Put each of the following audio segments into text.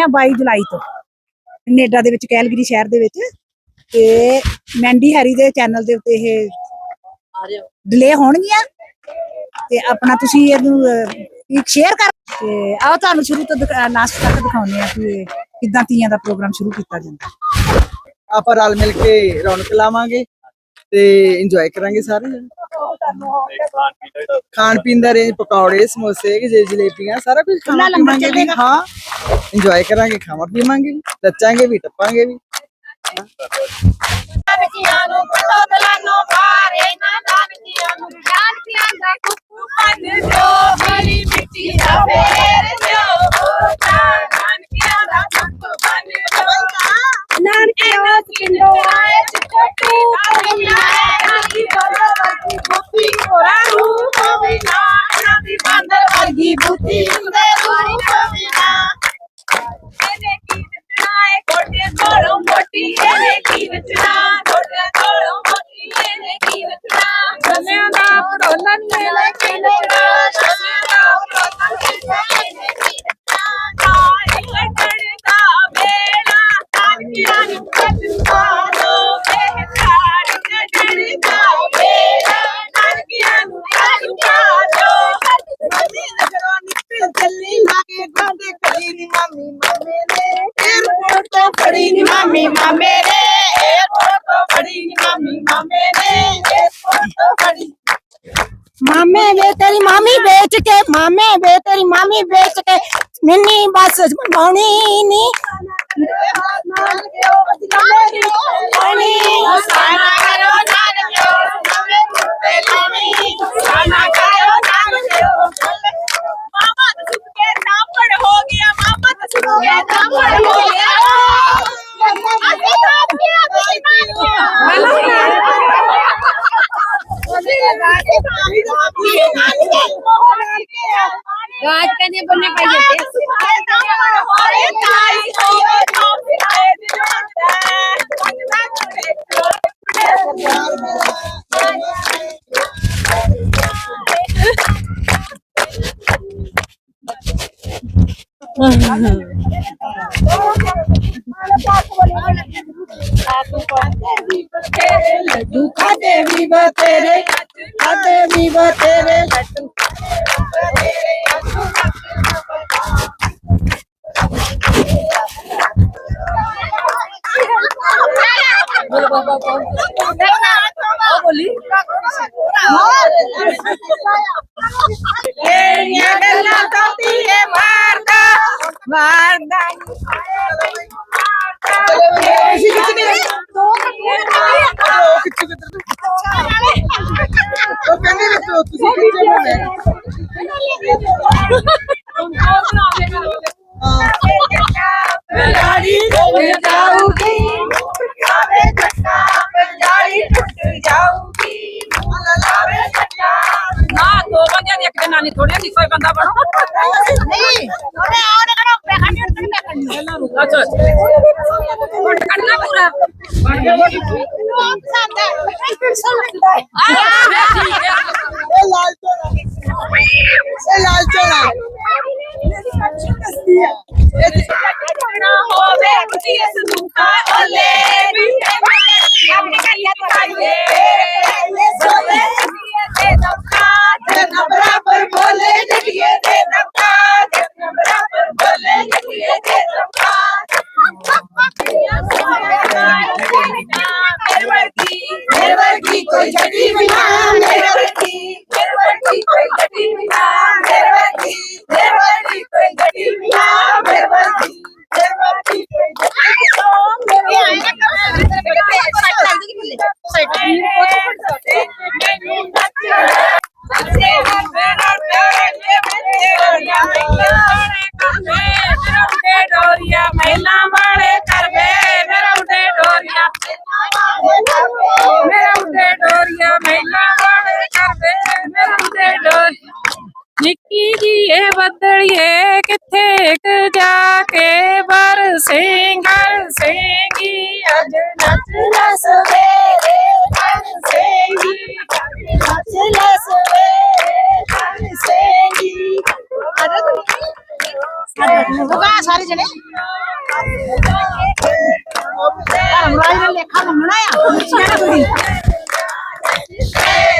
ਰਹੇ ਆ 22 ਜੁਲਾਈ ਤੋਂ, ਕੈਨੇਡਾ ਦੇ ਵਿੱਚ, ਕੈਲਗਰੀ ਸ਼ਹਿਰ ਦੇ ਵਿੱਚ। ਤੇ ਮੈਂਡੀ ਹੈਰੀ ਦੇ ਚੈਨਲ ਦੇ ਉੱਤੇ ਇਹ ਡਿਲੇ ਹੋਣਗੀਆਂ। ਤੇ ਆਪਣਾ ਤੁਸੀਂ ਇਹਨੂੰ ਇੱਕ ਸ਼ੇਅਰ ਕਰ ਤੇ ਆਓ ਤੁਹਾਨੂੰ ਸ਼ੁਰੂ ਤੋਂ ਲਾਸਟ ਤੱਕ ਦਿਖਾਉਂਦੇ ਆ ਕਿ ਕਿੱਦਾਂ ਤੀਆਂ ਦਾ ਪ੍ਰੋਗਰਾਮ ਸ਼ੁਰੂ ਕੀਤਾ ਜਾਂਦਾ। ਆਪਾਂ ਰਲ ਮਿਲ ਕੇ ਰੌਣਕ ਲਾਵਾਂਗੇ। ਤੇ ਇੰਜੋਏ ਕਰਾਂਗੇ ਸਾਰੇ ਜਣੇ। ਖਾਣ ਪੀਣ ਦਾ ਰੇਂਜ ਪਕੌੜੇ ਸਮੋਸੇ ਜੇ ਜਲੇਬੀਆਂ ਸਾਰਾ ਕੁਝ ਖਾਣਾ ਪੀਵਾਂਗੇ ਵੀ। ਹਾਂ ਇੰਜੋਏ ਕਰਾਂਗੇ ਖਾਵਾਂ ਪੀਵਾਂਗੇ ਨੱਚਾਂਗੇ ਵੀ ਟੱਪਾਂਗੇ ਵੀ। ਨੂੰ ਦਲਾਨੋ ਬਾਰੇ ਵੇਚ ਕੇ ਮਾਮੇ ਵੇ ਤੇਰੀ ਮਾਮੀ ਵੇਚ ਕੇ ਮਿੰਨੀ ਬੱਸ ਬਣਾਉਣੀ ਨੀ ਸਾਨਾ ਕਰੋ ਨਾਨਕਿਓ ਨਵੇਂ ਕੁੱਤੇ ਲਾਉਣੀ ਸਾਨਾ ਕਰੋ ਨਾਨਕਿਓ ਮਾਮਾ ਤਾਂ ਸੁੱਕ ਕੇ ਨਾਪੜ ਹੋ ਗਿਆ ਮਾਮਾ ਤਾਂ ਸੁੱਕ ਕੇ ਨਾਪੜ ਹੋ ਗਿਆ ਅਸੀਂ ਤਾਂ ਪਿਆ ਤੁਸੀਂ ਰਾਜ ਕਹਿੰਦੇ ਬੰਨੇ ਪਾਈ ਜਾਂਦੇ ਲੱਡੂ ਖਾਦੇ ਵੀ ਬਤੇਰੇ ਖਾਦੇ ਵੀ ਬਤੇਰੇ ਲੱਡੂ ਤੇਰੀਆਂ ਗੱਲਾਂ ਤੋਂ ਤੀਏ ਮਾਰਦਾ ਮਾਰਦਾ ਅਸੀਂ ਕਿੱਥੇ ਨੇ ਦੋ ਉਹ ਕਿੱਥੇ ਕਿੱਧਰ ਉਹ ਕਹਿੰਦੇ ਵੀ ਤੂੰ- ਤੁਸੀਂ ਕਿੱਥੇ ਬਣੇ ਪੰਜਾੜੀ ਟੁੱਟ ਜਾਊਗੀ ਲਾਵੇ ਜੱਟਾ ਪੰਜਾੜੀ ਟੁੱਟ ਜਾਊਗੀ ਲਾਵੇ ਜੱਟਾ ਨਾ ਦੋ ਬੰਦਿਆਂ ਦੀ ਇੱਕ ਦੇ ਨਾਨੀ ਥੋੜੀ ਹੁੰਦੀ ਕੋਈ ਬੰਦਾ ਬਣੋ ਨਹੀਂ ਉਹਨੇ ਉਹਨੇ ਕਰੋ ਬੈਠਾ ਨਹੀਂ ਮੈਂ ਕਰਨੀ ਅੱਛਾ ਹੁਣ ਕੱਢਣਾ ਪੂਰਾ ਨੂੰ ਪਸੰਦ ਹੈ ਪਸੰਦ ਹੈ ਇਹ ਲਾਲ ਚੋਲਾ ਇਹ ਲਾਲ ਚੋਲਾ ਨਾ ਹੋਵੇ ਕੁਝ ਇਸ ਨੂੰ ਕਾ ਓਲੇ ਵੀ ਆਪਣੀ ਕਰੀਏ ਤਾਈਏ ਸੋਲੇ ਤੇ ਦਮਕਾ ਜਨਾ ਬਰਾਬਰ ਬੋਲੇ ਜੜੀਏ ਤੇ ਦਮਕਾ ਜਨਾ ਬਰਾਬਰ ਬੋਲੇ ਜੜੀਏ ਤੇ ਦਮਕਾ ਮੇਰੇ ਵਰਗੀ ਮੇਰੇ ਵਰਗੀ ਕੋਈ ਜੜੀ ਵੀ ਨਾ ਮੇਰੇ ਵਰਗੀ ਮੇਰੇ ਵਰਗੀ ਕੋਈ ਜੜੀ ਵੀ ਨਾ ਮੇਰੇ ਵਰਗੀ ਮੇਰੇ ਵਰਗੀ ਕੋਈ ਜੜੀ ਵੀ ਨਾ ਮੇਰੇ ਵਰਗੀ ਮੇਰੇ ਵਰਗੀ ਕੋਈ ਜੜੀ ਵੀ ਨਾ ਮੇਰੇ ਵਰਗੀ ਮੈਨੂੰ ਬਰਸੇਂਗੀ ਹੋਗਾ ਸਾਰੇ ਜਣੇ ਧਰਮ ਰਾਜ ਦਾ ਲੇਖਾ ਮੰਗਣਾ ਆ ਪੁੱਛਿਆ ਨਾ ਤੁਸੀਂ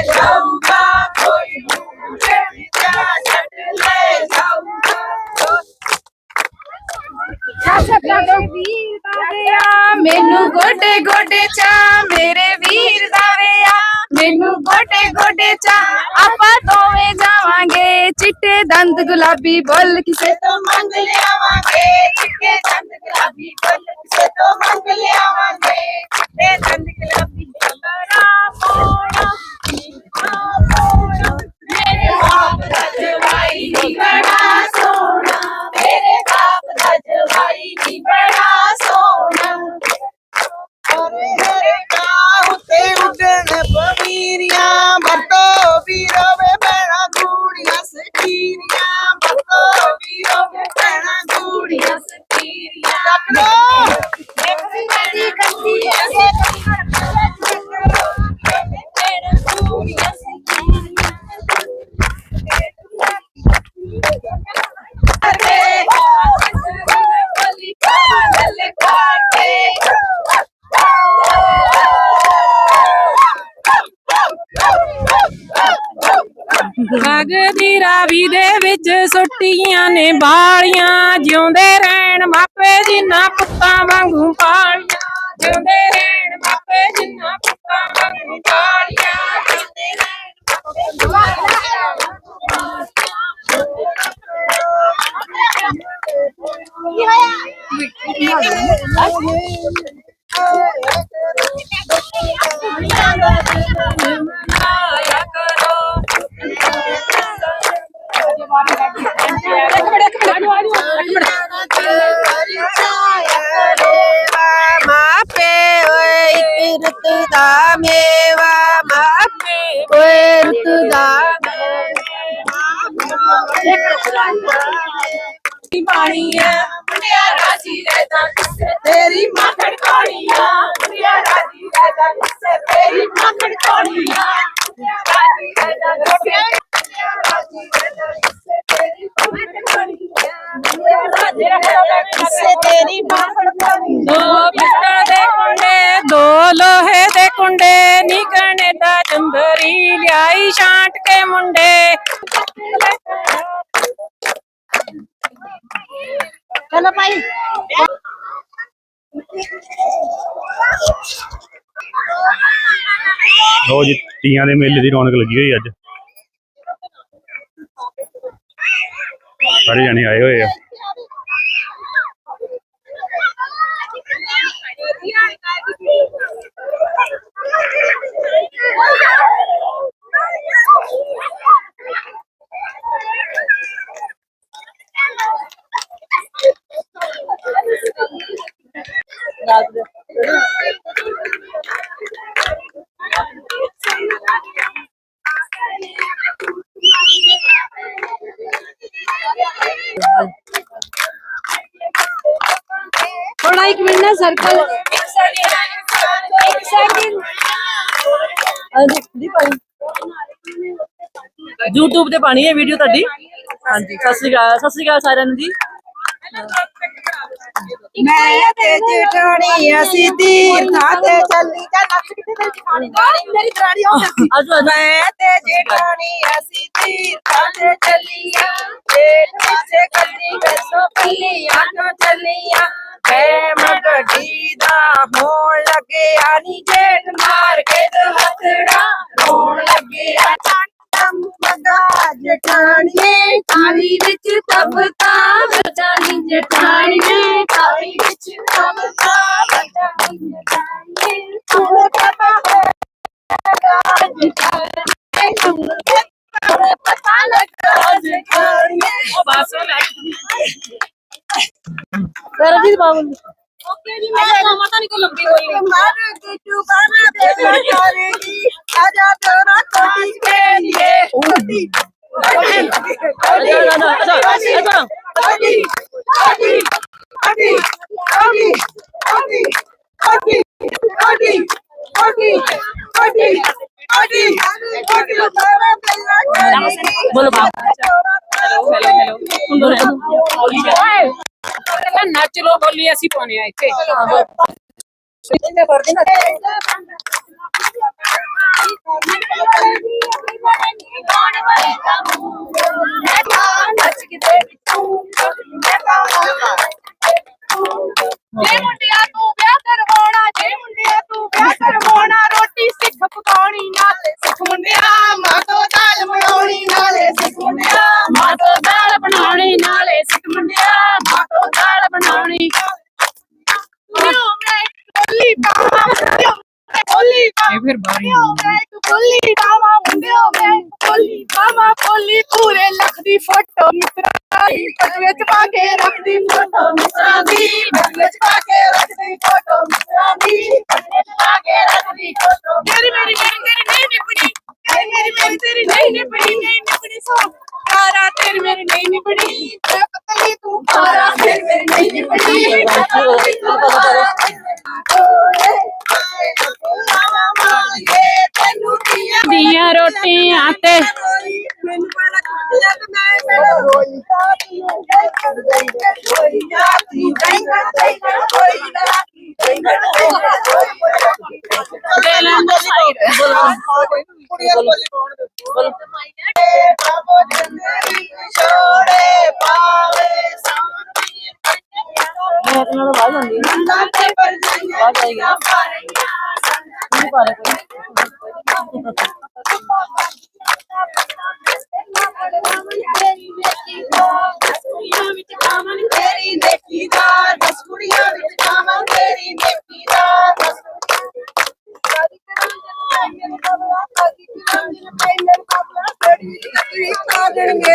ਜਾਊਗਾ ਕੋਈ ਮੁੰਡੇ ਜਾ ਛੱਡ ਲੈ ਜਾਊਗਾ ਮੈਨੂੰ ਗੋਡੇ ਗੋਡੇ ਚਾ ਮੇਰੇ ਵੀਰ ਦਾ ਵਿਆ ਮੈਨੂੰ ਗੋਡੇ ਗੋਡੇ ਚਾ ਆਪਾਂ ਦੋਵੇਂ ਜਾਵਾਂਗੇ ਚਿੱਟੇ ਦੰਦ ਗੁਲਾਬੀ ਬੁੱਲ ਕਿਸੇ ਤੋਂ ਮੰਗ ਲਿਆਵਾਂਗੇ। ਬਾਗ ਰਾਵੀ ਦੇ ਵਿੱਚ ਸੁੱਟੀਆਂ ਨੇ ਬਾਲੀਆਂ, ਜਿਉਂਦੇ ਰਹਿਣ ਮਾਪੇ ਜਿੰਨਾ ਪੁੱਤਾਂ ਵਾਂਗੂ ਪਾਲੀਆਂ, ਜਿਉਂਦੇ ਰਹਿਣ ਕਿਸੇ ਤੇਰੀ ਮਾਖੜ ਕੋੜੀਆਂ ਦੋ ਪਿੱਤਲ ਦੇ ਕੁੰਡੇ ਦੋ ਲੋਹੇ ਦੇ ਕੁੰਡੇ ਨੀ ਕੈਨੇਡਾ ਚੰਦਰੀ ਲਿਆਈ ਛਾਂਟ ਕੇ ਮੁੰਡੇ। ਚਲੋ ਭਾਈ। ਲੋ ਜੀ ਤੀਆਂ ਦੇ ਮੇਲੇ ਦੀ ਰੌਣਕ ਲੱਗੀ ਹੋਈ ਅੱਜ। ਸਾਰੇ ਜਣੇ ਆਏ ਹੋਏ ਆ। सर्कल YouTube ਤੇ ਪਾਣੀ ਹੈ ਵੀਡੀਓ ਤੁਹਾਡੀ? ਹਾਂਜੀ ਸਤਿ ਸ਼੍ਰੀ ਅਕਾਲ ਸਤਿ ਸ਼੍ਰੀ ਅਕਾਲ ਸਾਰਿਆਂ ਨੂੰ ਜੀ। ਮੈਂ ਤੇ ਜਟਣੀ ਅਸੀਂ ਤੀਰਥਾਂ ਤੇ ਚੱਲੀ ਜਾ ਨੱਚ ਕਿਤੇ ਜਠਾਣੀ ਗਾਣੀ ਮੇਰੀ ਦਰਾਣੀ ਹੋ ਆਜੋ ਆਜੋ ਮੈਂ ਤੇ ਜਟਣੀ ਅਸੀਂ ਤੀਰਥਾਂ ਤੇ ਚੱਲੀਆਂ ਪੇਟ ਵਿੱਚ ਕੱਲੀ ਗਸੋ ਪੱਲੀਆਂ ਤੋਂ ਚੱਲੀਆਂ ਮੈਂ ਮਗੜੀ ਦਾ ਹੋਣ ਲੱਗਿਆ ਨੀ। ਜੇਠ ਮਾਰ ਕੇ ਤੇ ਹੱਥੜਾ ਰੋਣ ਲੱਗਿਆ। ਮਗਾ ਜਟਾਣੀਏ ਤਾਲੀ ਵਿੱਚ ਤਬਤਾ ਵਜਾਣੀ ਜਠਾਣੀਏ ਤਾਲੀ ਵਿੱਚ ਤਬਤਾ ਵਜਾਣੀ ਜਠਾਣੀਏ ਤੂੰ ਪਤਾ ਪਤਾ ਲੱਗਾ ਜਠਾਣੀਏ ਉਹ ਬਸ ਲੈ ਸਰਜੀਤ ਬਾਬੂ ਓਕੇ ਜੀ ਮੈਂ ਮਤਾ ਨਹੀਂ ਕੋ ਲੰਬੀ ਹੋਈ ਮਾਰ ਕੇ ਚੁਬਾਨਾ ਦੇ ਕਰੇਗੀ ਆਜਾ ਤੇਰਾ ਕੋਟੀ ਕੇ लिए कोटी ਅੱਛਾ ਅੱਛਾ ਅੱਛਾ कोटी कोटी कोटी कोटी कोटी कोटी कोटी कोटी कोटी कोटी कोटी तेरा दिल करेगी बोलो बाबू ਹੈਲੋ ਹੈਲੋ ਹੈਲੋ ਸੁਣ ਦੋ ਓਏ ਨੱਚ ਲੋ ਬੋਲੀ ਅਸੀਂ ਪਾਉਣੇ ਆ ਇੱਥੇ ਜੇ ਮੁੰਡਿਆ ਤੂੰ ਵਿਆਹ ਕਰਵਾਉਣਾ ਜੇ ਮੁੰਡਿਆ ਤੂੰ ਵਿਆਹ ਕਰਵਾਉਣਾ ਰੋਟੀ ਸਿੱਖ ਪਕਾਉਣੀ ਨਾਲੇ ਸਿੱਖ ਮੁੰਡਿਆ ਮਾਂ ਤੋਂ ਦਾਲ ਬਣਾਉਣੀ ਨਾਲੇ ਸਿੱਖ ਮੁੰਡਿਆ, ਮਾਂ ਤੋਂ ਦਾਲ ਬਣਾਉਣੀ। ਨਾਲੇ ਸਿੱਖ ਮੁੰਡਿਆ ਮਾਂ ਤੋਂ ਦਾਲ ਬਣਾਉਣੀ ਕਿਉਂ ਮੈਂ ਬੋਲੀ ਪਾਵਾਂ ਪਾਵਾਂ ਇਹ ਫਿਰ ਬਾਰੀ ਮੁੰਡਿਓ ਮੈਂ ਇੱਕ ਬੋਲੀ ਪਾਵਾਂ ਮੁੰਡਿਓ ਮੈਂ ਬੋਲੀ ਪਾਵਾਂ ਬੋਲੀ। ਪੂਰੇ ਲੱਖ ਦੀ ਫੋਟੋ ਮਿੱਤਰਾਂ ਦੀ ਪੱਟ ਵਿੱਚ ਪਾ ਕੇ ਰੱਖਦੀ ਫੋਟੋ ਮਿੱਤਰਾਂ ਦੀ ਪੱਟ ਵਿੱਚ ਪਾ ਕੇ ਰੱਖਦੀ ਫੋਟੋ ਮਿੱਤਰਾਂ ਦੀ ਪੱਟ ਵਿੱਚ ਪਾ ਕੇ ਰੱਖਦੀ ਫੋਟੋ ਮੇਰੀ ਮੇਰੀ ਮੇਰੀ ਤੇਰੀ ਨਹੀਂ ਨਿਪੜੀ ਮੇਰੀ ਮੇਰੀ ਮੇਰੀ ਤੇਰੀ ਨਹੀਂ ਨਿਪੜੀ ਨਹੀਂ ਨਿਪੜੀ ਸੋ। ਕਾਰਾ ਤੇਰੀ ਮੇਰੀ ਨਹੀਂ ਨਿਪੜੀ ਤੇ ਪਤਲੀ ਤੂੰ ਕਾਰਾ ਤੇਰੀ ਮੇਰੀ ਨਹੀਂ ਨਿਪੜੀ ਦੀਆਂ ਰੋਟੀਆਂ ਤੇ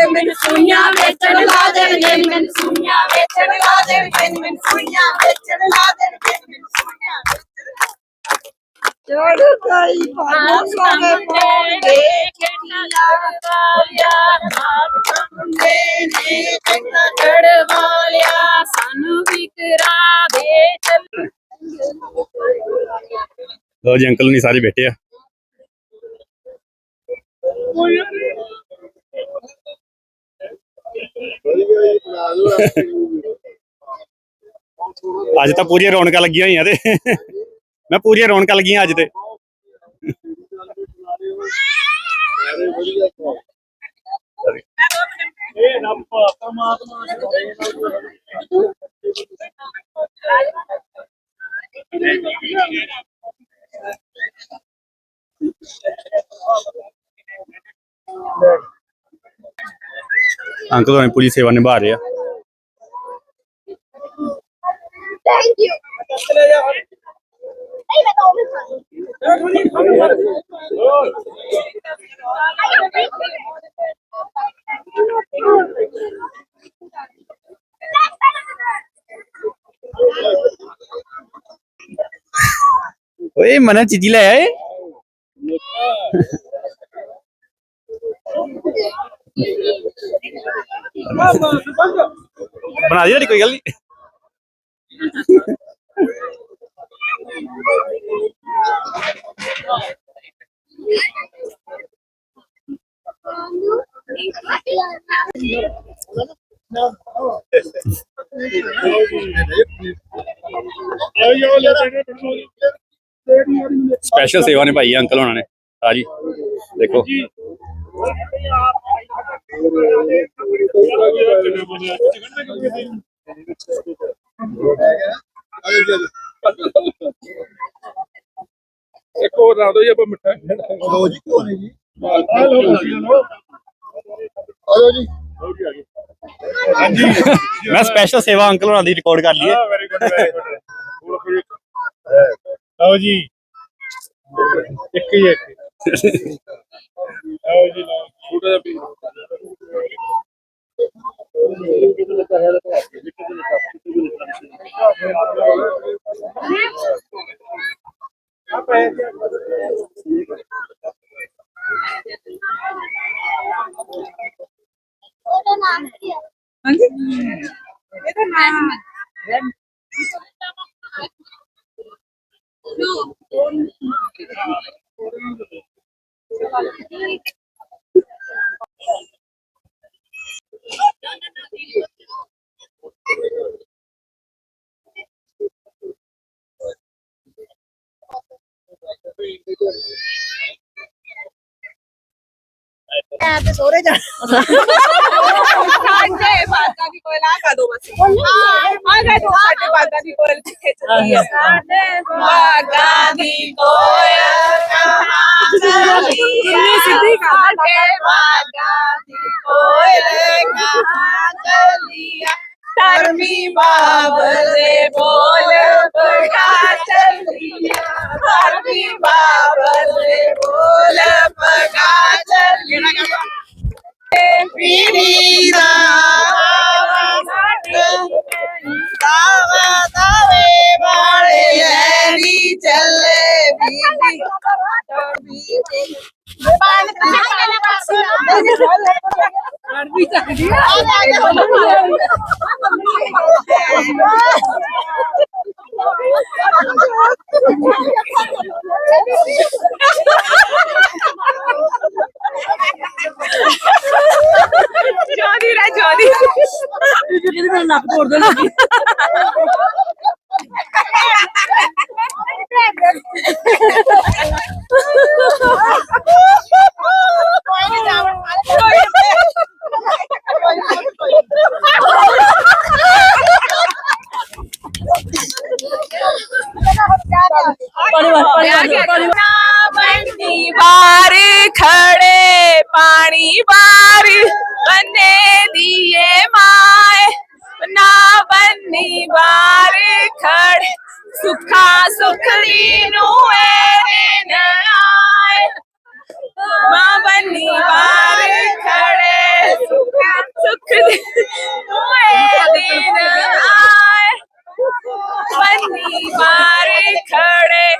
ਮੈਨੂੰ ਸੁਈਆਂ ਵੇਚਣ ਲਾ ਦੇਣਗੇ ਮੈਨੂੰ ਸੁਈਆਂ ਵੇਚਣ ਲਾ ਦੇਣਗੇ ਮੈਨੂੰ ਸੁਈਆਂ ਵੇਚਣ ਲਾ ਦੇਣਗੇ ਮੈਨੂੰ ਸੁਈਆਂ ਚੜ ਗਈ ਪਾਣੀ ਪਾਉਂਦੇ ਮੁੰਡੇ ਨੇ ਚੰਗਾ ਚੜਵਾ ਲਿਆ ਸਾਨੂੰ ਵੀ ਕਰਾ ਦੇ ਚੱਲ। ਲੋ ਜੀ ਅੰਕਲ ਨਹੀਂ ਸਾਰੇ ਬੈਠੇ ਆ। ਅੱਜ ਤਾਂ ਪੂਰੀਆਂ ਰੌਣਕਾਂ ਲੱਗੀਆਂ ਹੋਈਆਂ ਤੇ। ਮੈਂ ਪੂਰੀਆਂ ਰੌਣਕਾਂ ਲੱਗੀਆਂ ਅੱਜ ਤੇ। ਅੰਕਲ ਹੋਣੀ ਪੂਰੀ ਸੇਵਾ ਨਿਭਾ ਰਹੇ ਆ। ਥੈਂਕ ਯੂ ਨਹੀਂ ਮੈਂ ਤਾਂ ਉਹ ਵੀ ਓਏ ਮਨਾ ਚੀਜੀ ਲੈ ਆਏ ਬਣਾ ਦੀ ਤੁਹਾਡੀ ਸਪੈਸ਼ਲ ਸੇਵਾ ਨਿਭਾਈ ਹੈ ਅੰਕਲ ਹੋਣਾ ਨੇ। ਆ ਜੀ ਦੇਖੋ। ਇੱਕ ਹੋਰ ਲਾ ਦਿਓ ਜੀ ਆਪਾਂ ਮਿੱਠਾ। ਲੋ ਜੀ ਕੋਨੇ ਜੀ। ਆ ਲਓ ਆਜੋ ਜੀ ਹਾਂਜੀ। ਮੈਂ ਸਪੈਸ਼ਲ ਸੇਵਾ ਅੰਕਲ ਹੋਣਾ ਦੀ ਰਿਕਾਰਡ ਕਰ ਲਈ ਹੈ ਵੈਰੀ ਗੁੱਡ ਵੈਰੀ ਗੁੱਡ ਆਓ ਜੀ। ਇੱਕ ਹੀ ਇੱਕ। ਆਓ ਜੀ ਲਓ ਛੋਟਾ ਜਿਹਾ ਪੀਸ ਉਹਦਾ ਨਾਮ ਕੀ ਹੈ ਹਾਂਜੀ ਇਹਦਾ ਨਾਮ ਰੈਡ Thank you. ਮੈਂ ਤੇ ਸੋਹਰੇ ਜਾ ਸਾਡੇ ਬਾਤਾਂ ਦੀ ਕੋਇਲ ਆ ਕਾ ਦੋ ਬਸ। ਆ ਗਏ ਦੋ ਸਾਡੇ ਬਾਤਾਂ ਦੀ ਕੋਇਲ ਕਿੱਥੇ ਚੱਲੀ ਹੈ ਸਾਡੇ ਬਾਤਾਂ ਦੀ ਕੋਇਲ ਕਹਾਂ ਚੱਲੀ ਹੈ ਸਿੱਧੀ ਸਾਡੇ ਬਾਤਾਂ ਦੀ ਕੋਇਲ ਕਹਾਂ ਚੱਲੀ ਹੈ ਧਰਮੀ ਬਾਬਲੇ ਬੋਲ ਬਗਾ ਚੱਲੀ ਹੈ ਧਰਮੀ ਬਾਬਲੇ ਬੋਲ ਬਗਾ ਚੱਲੀ ਹੈ ਪੀੜੀ ਦਾ ਦਾਵਾ ਦਾਵੇ ਵਾਲੇ ਐਨੀ ਚੱਲੇ ਬੀਬੀ ਬਣ ਵੀ ਚੱਕਦੀ ਜੋਦੀ ਰੇ ਜੋਦੀ ਕਿਹਦੇ ਨਾਲ ਨੱਕ ਤੋੜ ਦੇ ਲੱਗੀ ਪਾਣੀ ਵਾਰ ਪਾਣੀ ਵਾਰ ਪਾਣੀ ਵਾਰ ਨਾ ਬੰਦੀ ਬਾਰ ਖੜੇ ਪਾਣੀ ਬਾਰ ਬੰਨੇ ਦੀਏ ਮਾਏ ਨਾ ਬੰਨੀ ਬਾਰ ਖੜੇ। ਸੁਖਾ ਸੁਖਲੀ ਨੂੰ ਏ ਦਿਨ ਆਏ। ਮਾਂ ਬੰਨੀ ਬਾਰ ਖੜੇ। ਸੁਖਾ ਸੁਖਲੀ ਨੂੰ ਏ ਦਿਨ ਆਏ। ਬੰਨੀ ਬਾਰ ਖੜੇ।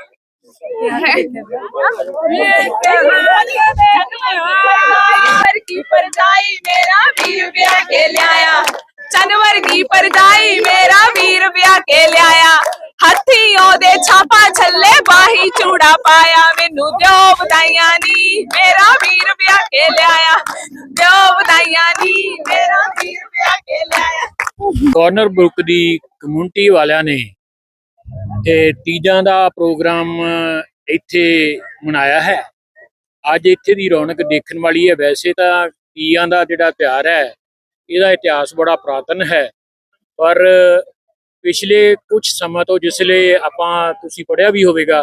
ਕੀ ਪਰਜਾਈ ਮੇਰਾ ਵੀਰ ਵਿਆਹ ਕੇ ਲਿਆਇਆ। ਚਨਵਰ ਕੀ ਪਰਜਾਈ ਮੇਰਾ ਵੀਰ ਵਿਆਹ ਕੇ ਲਿਆਇਆ। ਹੱਥੀ ਉਹਦੇ ਛਾਪਾ ਛੱਲੇ ਬਾਹੀ ਚੂੜਾ ਪਾਇਆ। ਮੈਨੂੰ ਦਿਓ ਵਧਾਈਆਂ ਨੀ, ਮੇਰਾ ਵੀਰ ਵਿਆਹ ਕੇ ਲਿਆਇਆ। ਦਿਓ ਵਧਾਈਆਂ ਨੀ, ਮੇਰਾ ਵੀਰ ਵਿਆਹ ਕੇ ਲਿਆਇਆ। ਕਾਰਨਰ ਬੁੱਕ ਦੀ ਕਮਿਊਨਿਟੀ ਵਾਲਿਆਂ ਨੇ ਇਹ ਤੀਜਾਂ ਦਾ ਪ੍ਰੋਗਰਾਮ ਇੱਥੇ ਮਨਾਇਆ ਹੈ। ਅੱਜ ਇੱਥੇ ਦੀ ਰੌਣਕ ਦੇਖਣ ਵਾਲੀ ਹੈ। ਵੈਸੇ ਤਾਂ ਤੀਆਂ ਦਾ ਜਿਹੜਾ ਤਿਉਹਾਰ ਹੈ ਇਹਦਾ ਇਤਿਹਾਸ ਬੜਾ ਪੁਰਾਤਨ ਹੈ। ਪਰ ਪਿਛਲੇ ਕੁਝ ਸਮਾਂ ਤੋਂ ਜਿਸਲੇ ਆਪਾਂ ਤੁਸੀਂ ਪੜ੍ਹਿਆ ਵੀ ਹੋਵੇਗਾ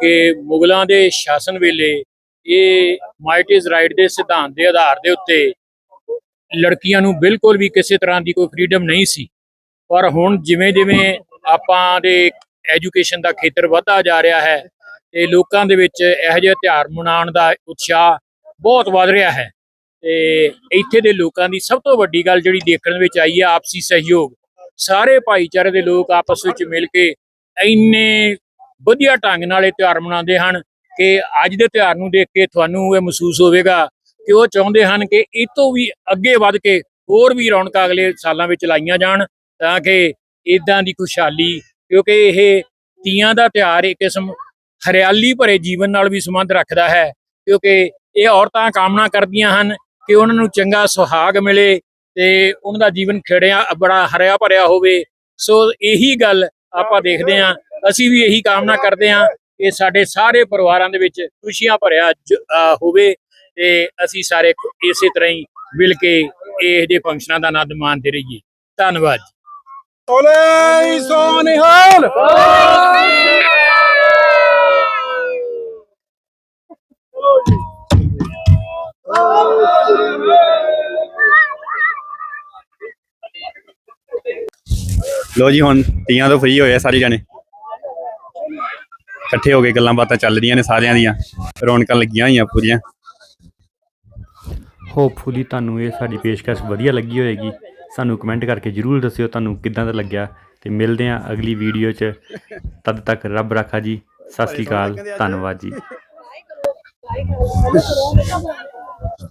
ਕਿ ਮੁਗਲਾਂ ਦੇ ਸ਼ਾਸਨ ਵੇਲੇ ਇਹ ਮਾਈਟ ਇਜ਼ ਰਾਈਟ ਦੇ ਸਿਧਾਂਤ ਦੇ ਆਧਾਰ ਦੇ ਉੱਤੇ ਲੜਕੀਆਂ ਨੂੰ ਬਿਲਕੁਲ ਵੀ ਕਿਸੇ ਤਰ੍ਹਾਂ ਦੀ ਕੋਈ ਫਰੀडम ਨਹੀਂ ਸੀ। ਪਰ ਹੁਣ ਜਿਵੇਂ ਜਿਵੇਂ ਆਪਾਂ ਦੇ ਐਜੂਕੇਸ਼ਨ ਦਾ ਖੇਤਰ ਵਧਦਾ ਜਾ ਰਿਹਾ ਹੈ ਤੇ ਲੋਕਾਂ ਦੇ ਵਿੱਚ ਇਹੋ ਜਿਹੇ ਤਿਉਹਾਰ ਮਨਾਉਣ ਦਾ ਉਤਸ਼ਾਹ ਬਹੁਤ ਵੱਧ ਰਿਹਾ ਹੈ। ਤੇ ਇੱਥੇ ਦੇ ਲੋਕਾਂ ਦੀ ਸਭ ਤੋਂ ਵੱਡੀ ਗੱਲ ਜਿਹੜੀ ਦੇਖਣ ਵਿੱਚ ਆਈ ਹੈ ਆਪਸੀ ਸਹਿਯੋਗ। ਸਾਰੇ ਭਾਈਚਾਰੇ ਦੇ ਲੋਕ ਆਪਸ ਵਿੱਚ ਮਿਲ ਕੇ ਇੰਨੇ ਵਧੀਆ ਢੰਗ ਨਾਲ ਇਹ ਤਿਉਹਾਰ ਮਨਾਉਂਦੇ ਹਨ ਕਿ ਅੱਜ ਦੇ ਤਿਉਹਾਰ ਨੂੰ ਦੇਖ ਕੇ ਤੁਹਾਨੂੰ ਇਹ ਮਹਿਸੂਸ ਹੋਵੇਗਾ ਕਿ ਉਹ ਚਾਹੁੰਦੇ ਹਨ ਕਿ ਇਹ ਤੋਂ ਵੀ ਅੱਗੇ ਵੱਧ ਕੇ ਹੋਰ ਵੀ ਰੌਣਕਾਂ ਅਗਲੇ ਸਾਲਾਂ ਵਿੱਚ ਲਾਈਆਂ ਜਾਣ ਤਾਂ ਕਿ ਇਦਾਂ ਦੀ ਖੁਸ਼ਹਾਲੀ, ਕਿਉਂਕਿ ਇਹ ਤੀਆਂ ਦਾ ਤਿਉਹਾਰ ਇੱਕ ਕਿਸਮ ਹਰਿਆਲੀ ਭਰੇ ਜੀਵਨ ਨਾਲ ਵੀ ਸੰਬੰਧ ਰੱਖਦਾ ਹੈ, ਕਿਉਂਕਿ ਇਹ ਔਰਤਾਂ ਕਾਮਨਾ ਕਰਦੀਆਂ ਹਨ ਕਿ ਉਹਨਾਂ ਨੂੰ ਚੰਗਾ ਸੁਹਾਗ ਮਿਲੇ ਤੇ ਉਹਨਾਂ ਦਾ ਜੀਵਨ ਖੇੜਿਆ ਬੜਾ ਹਰਿਆ ਭਰਿਆ ਹੋਵੇ। ਸੋ ਇਹੀ ਗੱਲ ਆਪਾਂ ਦੇਖਦੇ ਹਾਂ। ਅਸੀਂ ਵੀ ਇਹੀ ਕਾਮਨਾ ਕਰਦੇ ਹਾਂ ਕਿ ਸਾਡੇ ਸਾਰੇ ਪਰਿਵਾਰਾਂ ਦੇ ਵਿੱਚ ਖੁਸ਼ੀਆਂ ਭਰਿਆ ਹੋਵੇ ਤੇ ਅਸੀਂ ਸਾਰੇ ਇਸੇ ਤਰ੍ਹਾਂ ਹੀ ਮਿਲ ਕੇ ਇਹ ਜਿਹੇ ਫੰਕਸ਼ਨਾਂ ਦਾ ਆਨੰਦ ਮਾਣਦੇ ਰਹੀਏ। ਧੰਨਵਾਦ। ਜੀ। ਓਲੇ ਸੋ ਨਿਹਾਲ ਲੋ ਜੀ ਹੁਣ ਤੀਆਂ ਤੋਂ ਫ੍ਰੀ ਹੋਏ ਆ ਸਾਰੇ ਜਾਣੇ। ਇਕੱਠੇ ਹੋ ਕੇ ਗੱਲਾਂ ਬਾਤਾਂ ਚੱਲ ਰਹੀਆਂ ਨੇ ਸਾਰਿਆਂ ਦੀਆਂ। ਰੌਣਕਾਂ ਲੱਗੀਆਂ ਹੋਈਆਂ ਪੂਰੀਆਂ ਹੋਪਫੁਲੀ ਤੁਹਾਨੂੰ ਇਹ ਸਾਡੀ ਪੇਸ਼ਕਸ਼ ਵਧੀਆ ਲੱਗੀ ਹੋਏਗੀ। ਸਾਨੂੰ ਕਮੈਂਟ ਕਰਕੇ ਜਰੂਰ ਦੱਸਿਓ ਤੁਹਾਨੂੰ ਕਿੱਦਾਂ ਦਾ ਲੱਗਿਆ ਤੇ ਮਿਲਦੇ ਹਾਂ ਅਗਲੀ ਵੀਡੀਓ 'ਚ। ਤਦ ਤੱਕ ਰੱਬ ਰਾਖਾ ਜੀ। ਸਤਿ ਸ੍ਰੀ ਅਕਾਲ ਧੰਨਵਾਦ ਜੀ।